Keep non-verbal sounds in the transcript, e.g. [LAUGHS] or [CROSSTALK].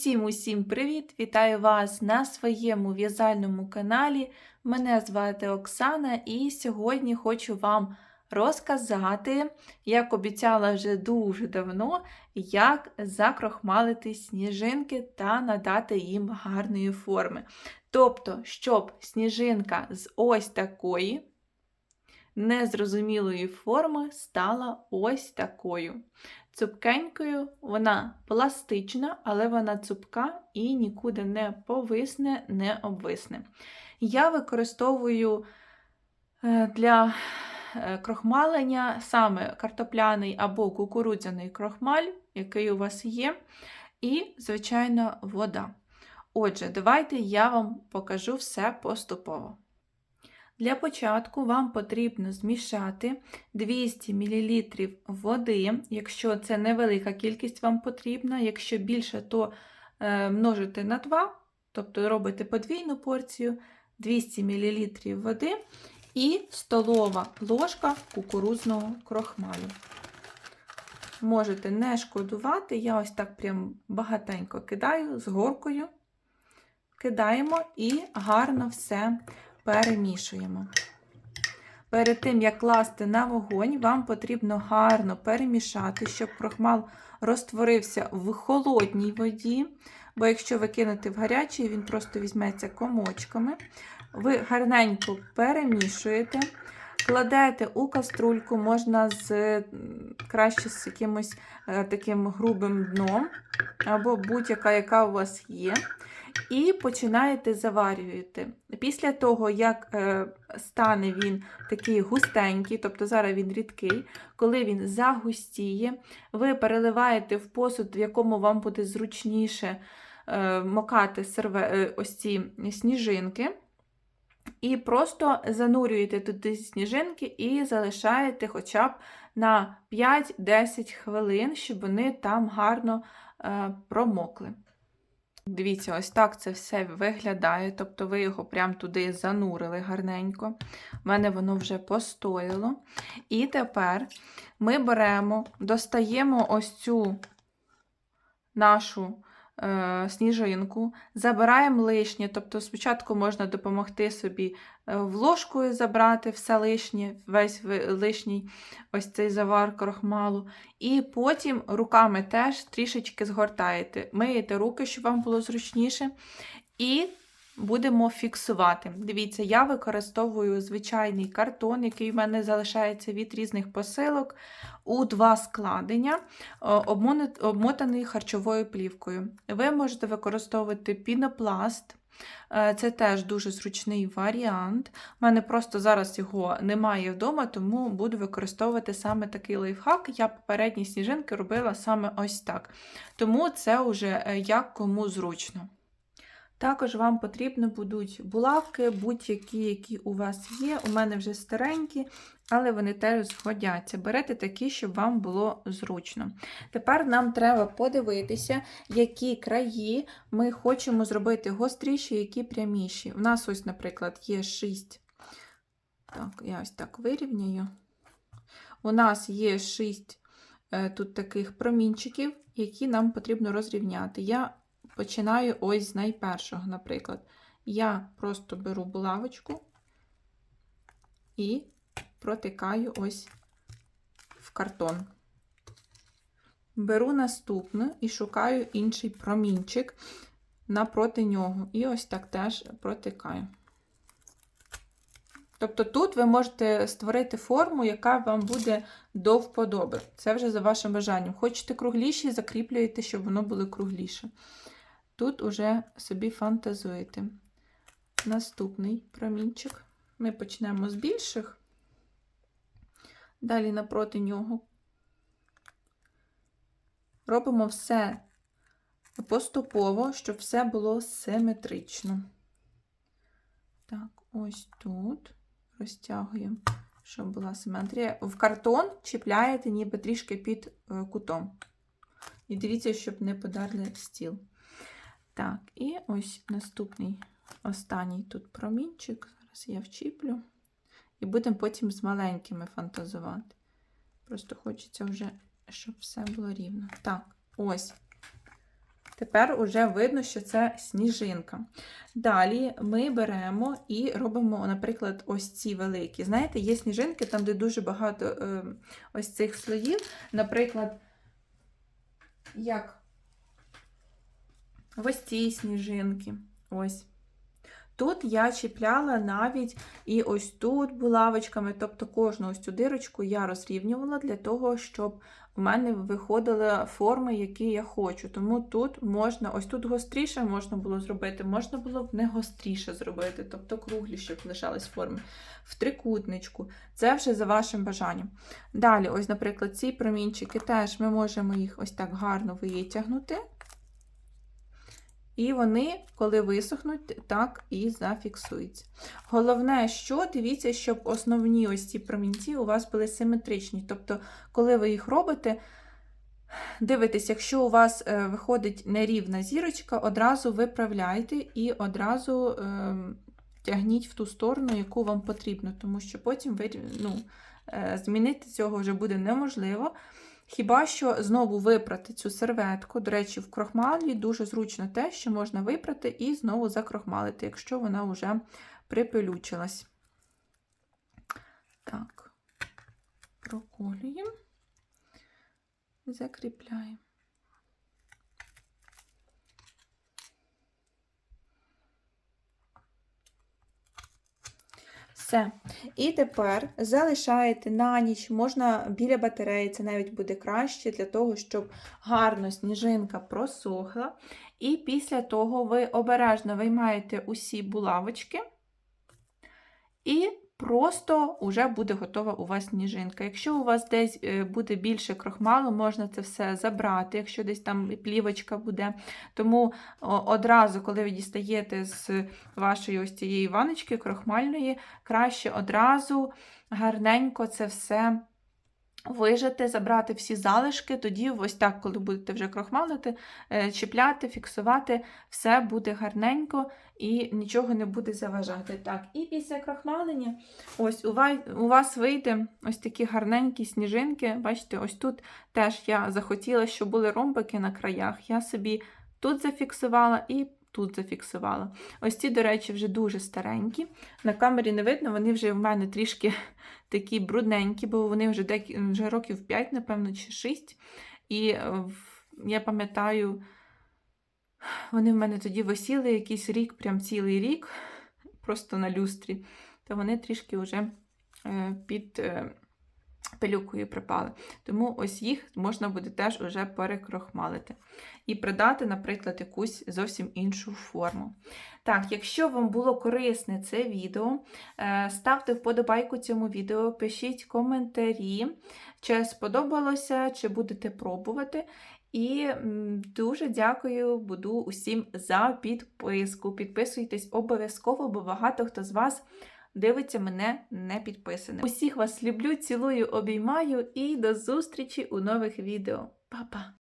Усім усім привіт! Вітаю вас на своєму в'язальному каналі. Мене звати Оксана, і сьогодні хочу вам розказати, як обіцяла вже дуже давно, як закрохмалити сніжинки та надати їм гарної форми. Тобто, щоб сніжинка з ось такої незрозумілої форми стала ось такою. Цупкенькою, вона пластична, але вона цупка і нікуди не повисне, не обвисне. Я використовую е, для е, крохмалення саме картопляний або кукурудзяний крохмаль, який у вас є, і, звичайно, вода. Отже, давайте я вам покажу все поступово. Для початку вам потрібно змішати 200 мл води, якщо це невелика кількість вам потрібна, якщо більше, то е, множите на 2, тобто робите подвійну порцію 200 мл води і столова ложка кукурузного крохмалю. Можете не шкодувати, я ось так прям багатенько кидаю з горкою, кидаємо і гарно все перемішуємо. Перед тим, як класти на вогонь, вам потрібно гарно перемішати, щоб крохмал розтворився в холодній воді, бо якщо ви кинете в гарячий, він просто візьметься комочками. Ви гарненько перемішуєте, кладете у каструльку, можна з краще з якимось е, таким грубим дном, або будь-яка, яка у вас є. І починаєте заварювати. Після того, як е, стане він такий густенький, тобто зараз він рідкий, коли він загустіє, ви переливаєте в посуд, в якому вам буде зручніше е, мокати серве, ось ці сніжинки. І просто занурюєте туди сніжинки і залишаєте хоча б на 5-10 хвилин, щоб вони там гарно е, промокли. Дивіться, ось так це все виглядає. Тобто ви його прямо туди занурили гарненько. У мене воно вже постояло. І тепер ми беремо, достаємо ось цю нашу сніжинку, забираємо лишнє. Тобто, спочатку можна допомогти собі е, в ложкою забрати все лишнє, весь лишній ось цей завар крохмалу. І потім руками теж трішечки згортаєте. Миєте руки, щоб вам було зручніше. І будемо фіксувати. Дивіться, я використовую звичайний картон, який в мене залишається від різних посилок, у два складення, обмотаний харчовою плівкою. Ви можете використовувати пінопласт. Е, це теж дуже зручний варіант. У мене просто зараз його немає вдома, тому буду використовувати саме такий лайфхак. Я попередні сніжинки робила саме ось так. Тому це вже е, як кому зручно. Також вам потрібно будуть булавки, будь-які, які у вас є. У мене вже старенькі, але вони теж згодяться. Берете такі, щоб вам було зручно. Тепер нам треба подивитися, які краї ми хочемо зробити гостріші, які пряміші. У нас, ось, наприклад, є 6. Так, я ось так вирівняю. У нас є 6 е, тут таких промінчиків, які нам потрібно розрівняти. Я Починаю ось з найпершого, наприклад. Я просто беру булавочку і протикаю ось в картон. Беру наступну і шукаю інший промінчик напроти нього. І ось так теж протикаю. Тобто тут ви можете створити форму, яка вам буде до вподоби. Це вже за вашим бажанням. Хочете кругліші, закріплюєте, щоб воно було кругліше. Тут уже собі фантазуєте. Наступний промінчик. Ми почнемо з більших, далі напроти нього. Робимо все поступово, щоб все було симетрично. Так, ось тут розтягуємо, щоб була симетрія. В картон чіпляєте ніби трішки під е, кутом. І дивіться, щоб не подарли стіл. Так, і ось наступний останній тут промінчик. Зараз я вчіплю. І будемо потім з маленькими фантазувати. Просто хочеться вже, щоб все було рівно. Так, ось. Тепер уже видно, що це сніжинка. Далі ми беремо і робимо, наприклад, ось ці великі. Знаєте, є сніжинки, там, де дуже багато е, ось цих слоїв. Наприклад, як ось ці сніжинки. Ось. Тут я чіпляла навіть і ось тут булавочками, тобто кожну ось цю дирочку я розрівнювала для того, щоб у мене виходили форми, які я хочу. Тому тут можна, ось тут гостріше можна було зробити, можна було б не гостріше зробити, тобто круглі, щоб лишались форми. В трикутничку. Це вже за вашим бажанням. Далі, ось, наприклад, ці промінчики теж ми можемо їх ось так гарно витягнути. І вони, коли висохнуть, так і зафіксуються. Головне, що дивіться, щоб основні ось ці промінці у вас були симетричні. Тобто, коли ви їх робите, дивитесь, якщо у вас е, виходить нерівна зірочка, одразу виправляйте і одразу е, тягніть в ту сторону, яку вам потрібно, тому що потім ви, ну, е, змінити цього вже буде неможливо. Хіба що знову випрати цю серветку. До речі, в крохмалі дуже зручно те, що можна випрати і знову закрохмалити, якщо вона вже припилючилась. Так, проколюємо, закріпляємо. Все. І тепер залишаєте на ніч, можна біля батареї, це навіть буде краще для того, щоб гарно сніжинка просохла. І після того ви обережно виймаєте усі булавочки, і просто вже буде готова у вас сніжинка. Якщо у вас десь е, буде більше крохмалу, можна це все забрати, якщо десь там плівочка буде. Тому одразу, коли ви дістаєте з вашої ось цієї ваночки крохмальної, краще одразу гарненько це все. Вижати, забрати всі залишки, тоді, ось так, коли будете вже крохмалити, е, чіпляти, фіксувати, все буде гарненько і нічого не буде заважати. Так, І після крохмалення ось у вас вийде ось такі гарненькі сніжинки. Бачите, ось тут теж я захотіла, щоб були ромбики на краях. Я собі тут зафіксувала і тут зафіксувала. Ось ці, до речі, вже дуже старенькі. На камері не видно, вони вже в мене трішки [LAUGHS] такі брудненькі, бо вони вже декі, вже років 5, напевно, чи 6. І е, я пам'ятаю, вони в мене тоді висіли якийсь рік, прям цілий рік, просто на люстрі, то вони трішки вже е, під е, пилюкою припали. Тому ось їх можна буде теж уже перекрохмалити. І придати, наприклад, якусь зовсім іншу форму. Так, якщо вам було корисне це відео, е, ставте вподобайку цьому відео, пишіть коментарі, чи сподобалося, чи будете пробувати. І дуже дякую буду усім за підписку. Підписуйтесь обов'язково, бо багато хто з вас дивиться мене не підписаним. Усіх вас люблю, цілую, обіймаю і до зустрічі у нових відео. Па-па!